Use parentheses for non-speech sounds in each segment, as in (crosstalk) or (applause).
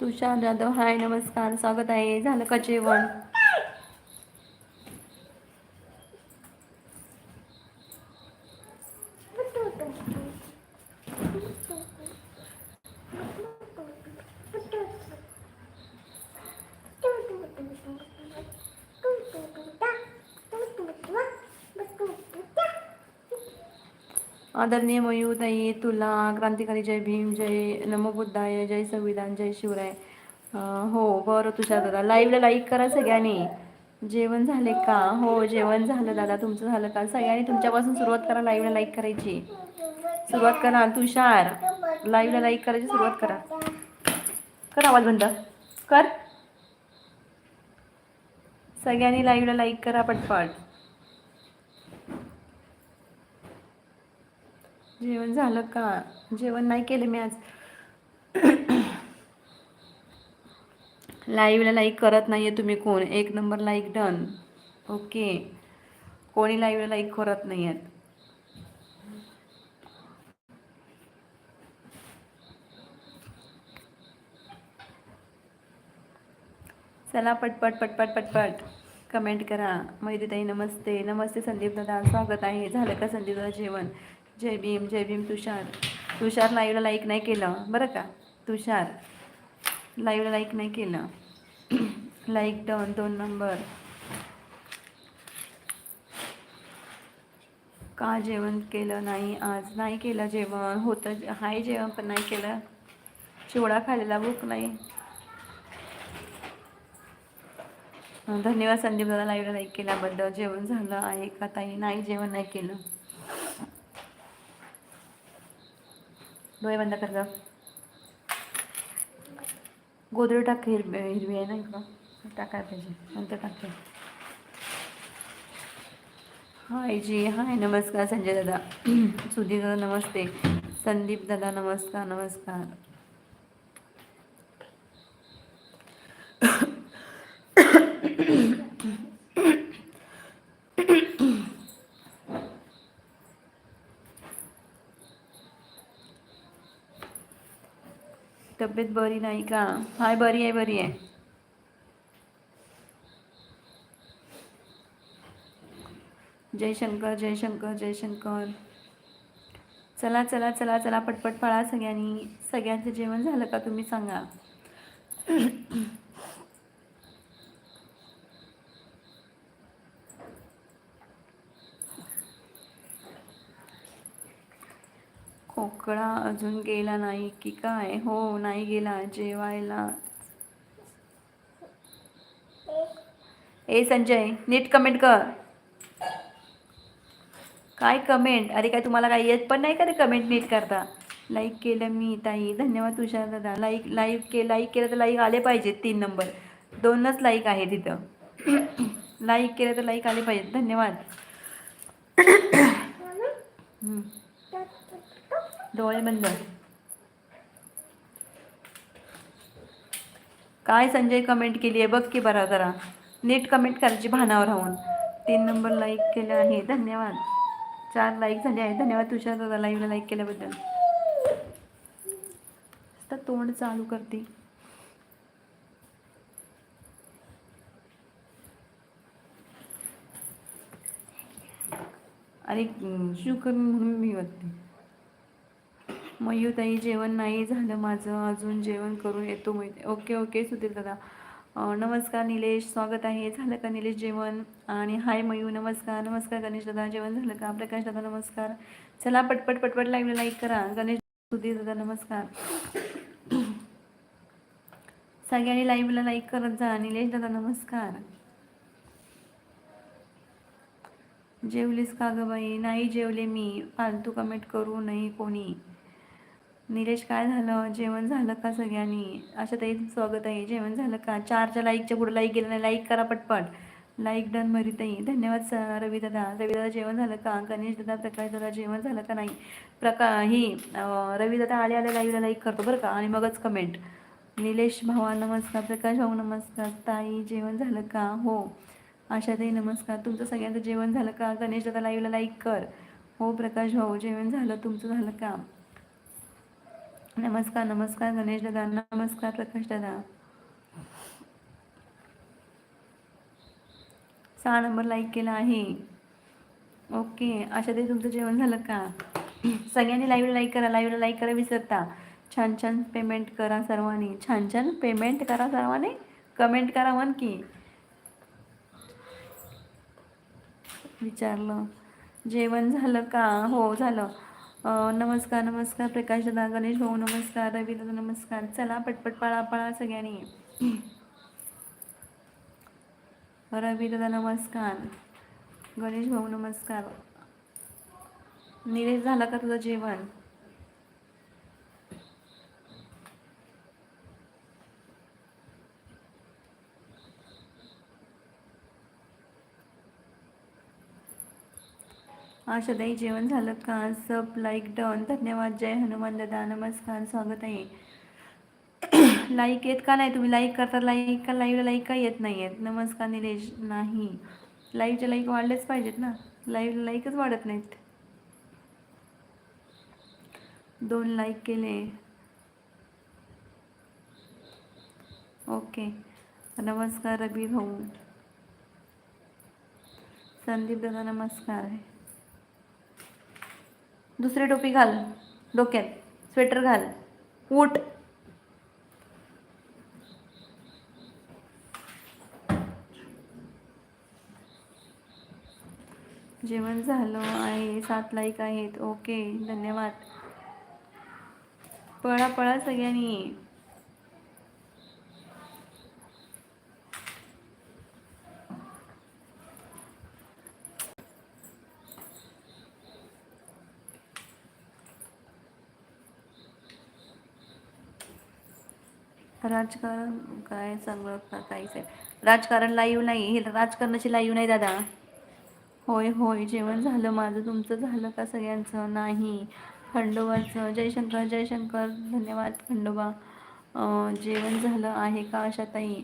तुषार जाधव हाय नमस्कार. स्वागत आहे. झालं का जेवण? आदरणीय मयूताई तुला क्रांतिकारी जय भीम जय नमो बुद्धाय जय संविधान जय शिवराय. हो बरं तुषार दादा. लाईव्हला लाईक करा सगळ्यांनी. जेवण झाले का? हो जेवण झालं दादा. तुमचं झालं का? सगळ्यांनी तुमच्यापासून सुरुवात करा. लाईव्हला लाईक करायची. सुरुवात करा तुषार. लाईव्हला लाईक करायची सुरुवात करा. कर आवाज बंद. कर. सगळ्यांनी लाईव्हला लाईक करा पटपट. जेवण झालं का? जेवण नाही केलं मी आज. लाईव्हला लाईक करत नाही आहे तुम्ही कोण? एक नंबर लाईक डन ओके कोणी लाईव्हला लाईक करत नाही आहेत चला पटपट पटपट पटपट. कमेंट करा. मैदीताई नमस्ते. नमस्ते संदीप दादा. स्वागत आहे. झालं का संदीप दादा जेवण? जय भीम जय भीम तुषार. तुषार लाईव्हला लाईक नाही केलं. बरं का? तुषार. लाईव्हला लाईक नाही केलं. (clears throat) लाईक डन दोन नंबर का जेवण केलं नाही? आज नाही केलं जेवण. होतं हाय जेवण पण नाही केलं. चिवडा खाल्लेला भूक नाही. धन्यवाद संदीप दादा लाईव्हला लाईक केल्याबद्दल. जेवण झालं आहे का ताई? नाही जेवण नाही केलं. डोळे बंद कर ग. टाक हिरवी हिरवी आहे ना इकडं. टाकायला पाहिजे. नंतर टाकते. हाय जी हाय. नमस्कार संजय दादा. (clears throat) सुधीर दादा नमस्ते. संदीप दादा नमस्कार नमस्कार. तब्येत बरी नाही का? हाय बरी आहे बरी आहे. जयशंकर जयशंकर जयशंकर. चला चला चला चला पटपट पळा सगळ्यांनी. सगळ्यांचं जेवण झालं का तुम्ही सांगा? कोकळा अजून गेला नाही की काय? हो नाही गेला. जेवायला. ए संजय नीट कमेंट कर. काय कमेंट अरे काय तुम्हाला काही येत पण नाही का रे कमेंट नीट करता? लाईक केलं मी ताई. धन्यवाद तुषार दादा. लाईक लाईक के लाईक केलं तर लाईक आले पाहिजेत तीन नंबर दोनच लाईक आहे तिथं. (coughs) लाईक केलं तर लाईक आले पाहिजेत धन्यवाद. (coughs) डोळे बंद काय संजय कमेंट केली आहे? बघ की बरा जरा. नीट कमेंट करायची भानावर राहून. तीन नंबर लाईक केलं आहे. धन्यवाद. चार लाईक झाले आहे धन्यवाद तुषार दादा लाईव्हला लाईक केल्याबद्दल. आता तोंड चालू करते. अरे शुकर म्हणून मी वाटते मयूताई जेवण नाही झालं माझं अजून जेवण करून येतो माहिती ओके ओके सुधीर दादा. नमस्कार निलेश स्वागत आहे. झालं का निलेश जेवण? आणि हाय मयू नमस्कार नमस्कार गणेश दादा. जेवण झालं का? प्रकाश दादा नमस्कार. चला पटपट पटपट लाईव्ह लाईक करा. गणेश सुधीर दादा नमस्कार. सगळ्यांनी लाईव्हला लाईक करत जा. निलेश दादा नमस्कार. जेवलीस का गं बाई? नाही जेवले मी. फालतू कमेंट करू नाही कोणी. निलेश काय झालं? जेवण झालं का सगळ्यांनी? अशा ताई स्वागत आहे. जेवण झालं का? चारच्या लाईकच्या पुढे लाईक गेलं नाही. लाईक करा पटपट. लाईक डन मरी ताई. धन्यवाद सर रवी दादा. रवी दादा जेवण झालं का? गणेश दादा प्रकाश दादा जेवण झालं का नाही? प्रका ही अं, रवी दादा आले आले लाईव्हला लाईक करतो बरं का? आणि मगच कमेंट निलेश भावा नमस्कार. प्रकाश भाऊ नमस्कार. ताई जेवण झालं का? हो. आशा ताई नमस्कार. तुमचं सगळ्यांचं जेवण झालं का? गणेश दादा लाईव्हला लाईक कर. हो प्रकाश भाऊ जेवण झालं. तुमचं झालं का? नमस्कार नमस्कार गणेश दादा नमस्कार प्रकाश दादा सहा नंबर लाईक केला आहे. ओके अशा ते तुमचं जेवण झालं का? सगळ्यांनी लाईव्ह लाईक करा लाईव्हला लाईक करा विसरता. छान छान पेमेंट करा सर्वांनी. छान छान पेमेंट करा सर्वांनी. कमेंट करा म्हण की. विचारलं. जेवण झालं का? हो झालं. नमस्कार नमस्कार प्रकाश दादा गणेश भाऊ नमस्कार रवी दादा नमस्कार. चला पटपट पळा पळा सगळ्यांनी. रवी दादा नमस्कार. गणेश भाऊ नमस्कार. निलेश झालं का तुझं जेवण? आशाताई जेवण झालं का? सब लाईक डन धन्यवाद जय हनुमान दादा. नमस्कार स्वागत आहे. (coughs) लाईक येत का नाही? तुम्ही लाईक करता लाईक का लाईव्हला लाईक का येत नाही आहेत नमस्कार निलेश. नाही. लाईव्हचे लाईक वाढलेच पाहिजेत ना? लाईव्हला लाईकच वाढत नाहीत. दोन लाईक केले. ओके नमस्कार रवी भाऊ. संदीप दादा नमस्कार. दुसरी टोपी घाल. डोक्यात. स्वेटर घाल. उठ. जेवण झालं आहे. सात लाईक आहेत. ओके. धन्यवाद. पळा पळा सगळ्यांनी. राजकारण काय चांगलं काहीच आहे राजकारण लाईव्ह नाही. हे राजकारणाची लाईव्ह नाही दादा. होय होय. जेवण झालं माझं. तुमचं झालं का सगळ्यांचं? नाही. खंडोबाचं. जयशंकर जयशंकर. धन्यवाद खंडोबा. जेवण झालं आहे का अशा ताई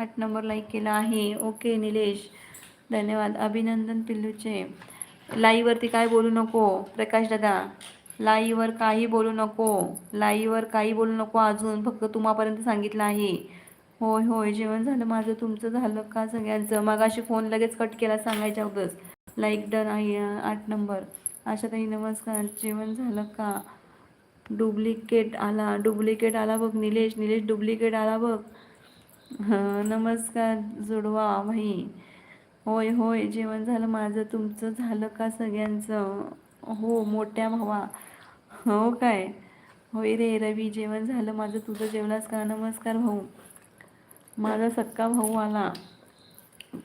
आठ नंबर लाईक केला आहे. ओके निलेश. धन्यवाद. अभिनंदन पिल्लूचे. लाईववरती काय बोलू नको. प्रकाश दादा. लाईवर काही बोलू नको. लाईवर काही बोलू नको अजून. फक्त तुम्हापर्यंत सांगितलं आहे. होय होय जेवण झालं माझं. तुमचं झालं का सगळ्यांचं? मगाशी फोन लगेच कट केला सांगायच्या अगोदरच लाईक डन आहे आठ नंबर अशा आशाताई नमस्कार. जेवण झालं का? डुप्लिकेट आला. डुप्लिकेट आला बघ निलेश. निलेश डुप्लिकेट आला बघ. नमस्कार जुडवा भाई होय होय जेवण झालं माझं. तुमचं झालं का सगळ्यांचं? हो मोठ्या भावा. हो काय? होय रे रवी जेवण झालं माझं तुझं जेवणास का? नमस्कार भाऊ. माझा सक्का भाऊ आला.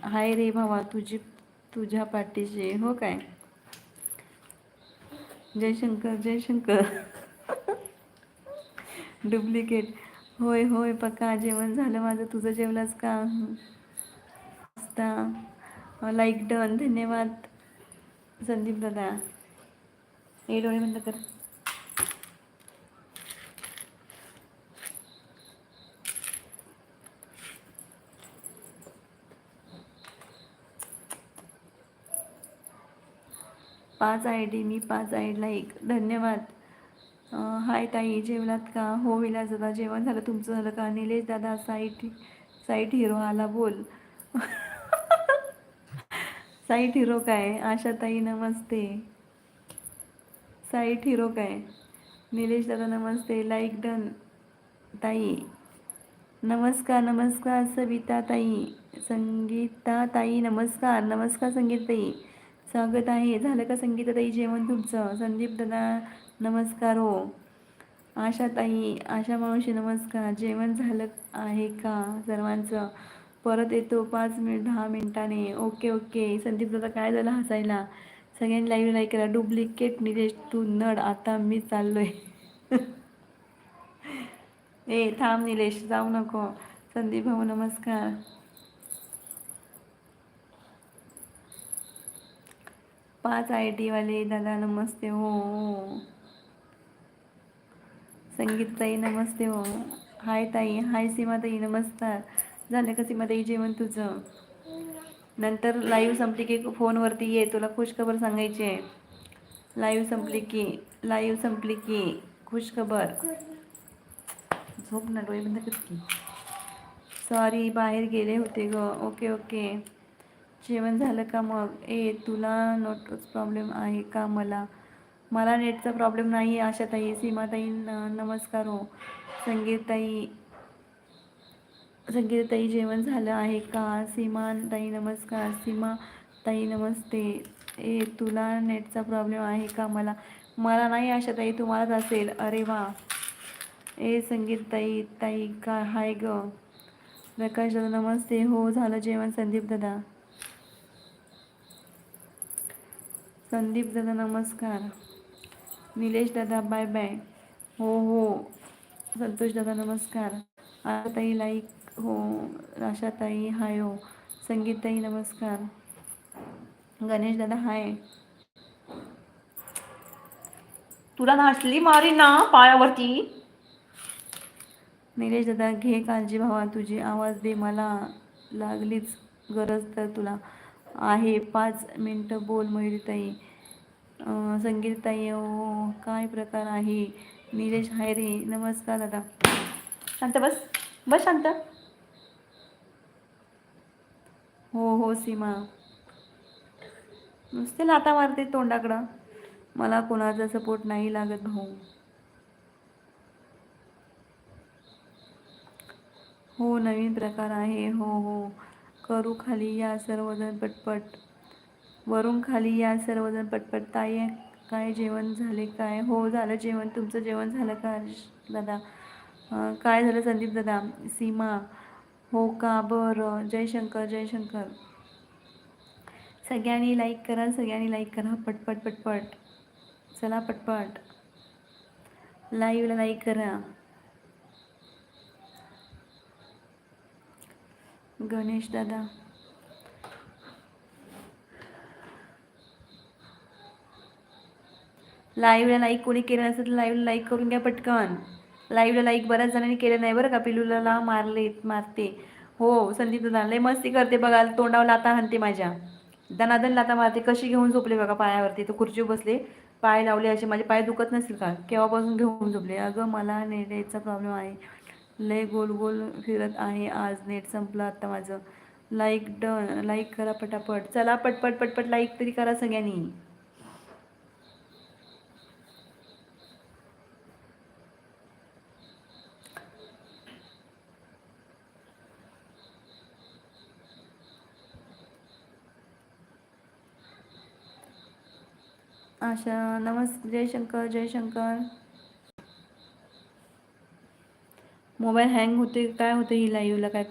हाय रे भावा तुझी तुझ्या पाठीशी. हो काय? जयशंकर जयशंकर. डुप्लिकेट. होय होय पक्का जेवण झालं. माझं तुझं जेवलास का? असता लाईक डन. धन्यवाद. संदीप दादा. हे डोळे बंद कर. पाच आय डी मी पाच आय लाईक धन्यवाद. हाय ताई जेवलात का? हो विलास दादा जेवण झालं. तुमचं झालं का? निलेश दादा साईट साईट हिरो आला बोल. साईट हिरो काय? आशा ताई नमस्ते. साईट हिरो काय? निलेश दादा नमस्ते. Like done. ताई नमस्कार नमस्कार सविता ताई संगीता ताई नमस्कार नमस्कार संगीत ताई. स्वागत आहे. झालं का संगीताताई जेवण तुमचं? संदीप दादा नमस्कार हो. आशाताई आशा मावशी नमस्कार. जेवण झालं आहे का सर्वांचं? परत येतो पाच मिनिट दहा मिनिटाने. Okay okay. संदीप दादा काय झालं हसायला? सगळ्यांनी लाईव्ह लाईक करा डुप्लिकेट निलेश तू नड. आता मी चाललोय. (laughs) ए थांब निलेश जाऊ नको. संदीप भाऊ नमस्कार. पाच आय टीवाले दादा नमस्ते हो हो. संगीत ताई नमस्ते हो. हाय ताई हाय सीमाताई नमस्कार. झालं का सीमा ताई जेवण तुझं? नंतर लाईव्ह संपली की फोनवरती ये तुला खुशखबर सांगायची आहे. लाईव्ह संपली की लाईव्ह संपली की खुशखबर. झोप ना डोळे बंद कर की. सॉरी बाहेर गेले होते ग. Okay okay. जेवण झालं का मग? ए तुला नोटच प्रॉब्लेम आहे का मला? मला नेटचा प्रॉब्लेम नाही आहे आशाताई सीमाताई न- नमस्कार हो. संगीताई संगीताई जेवण झालं आहे का? सीमाताई नमस्कार सीमाताई नमस्ते. ए तुला नेटचा प्रॉब्लेम आहे का मला? मला नाही आशाताई तुम्हालाच असेल. अरे वा. ए संगीताई ताई का? हाय ग. प्रकाश दादा नमस्ते. हो झालं जेवण. संदीप दादा. संदीप दादा नमस्कार. निलेश दादा बाय बाय हो हो. संतोष दादा नमस्कार. आशाताई लाईक हो. आशाताई हाय हो. संगीताई नमस्कार. गणेश दादा हाय तुला नाचली मारी ना पायावरती? निलेश दादा घे काळजी भावा तुझी आवाज दे. मला लागलीच गरज तर तुला. आहे. पाच मिनटं बोल मयुरीताई संगीतताई संगीताई काय प्रकार आहे? निलेश हाय रे. नमस्कार दादा. शांत बस. बस शांत. हो हो सीमा. नुसते लाता मारते तोंडाकडं. मला कोणाचा सपोर्ट नाही लागत भाऊ. हो नवीन प्रकार आहे. हो हो. करू खाली या सर्वजण पटपट. वरून खाली या सर्वजण पटपट. ताई काय जेवण झाले? काय? हो झालं जेवण. तुमचं जेवण झालं का दादा? काय झालं संदीप दादा? सीमा? हो का? बरं. जयशंकर जयशंकर सगळ्यांनी लाईक करा सगळ्यांनी लाईक करा. पटपट पटपट. चला पटपट. लाईव्हला लाईक करा. गणेश दादा. लाईव्हला लाईक कोणी केलं नसेल तर लाईव्हला लाईक करून घ्या पटकन. लाईव्हला लाईक बऱ्याच जणांनी केलं नाही बरं का. पिलूला मारले मारते. हो संदीप दादा लय मस्ती करते बघा. तोंडावर लाता हाणते माझ्या. दनादन लाता मारते. कशी घेऊन झोपले बघा पायावरती. तर खुर्चीवर बसले. पाय लावले असे. माझे पाय दुखत नसतील का? केव्हापासून घेऊन झोपले? अगं मला नेण्याचा प्रॉब्लेम आहे. लय गोल गोल फिरत आहे. आज नेट संपलं आता माझं. लाईक डन लाईक करा पटापट. चला पटपट पटपट लाईक तरी करा सगळ्यांनी. आशा नमस् जयशंकर जयशंकर. मोबाईल हँग होते काय होते ही लाईव्हला काय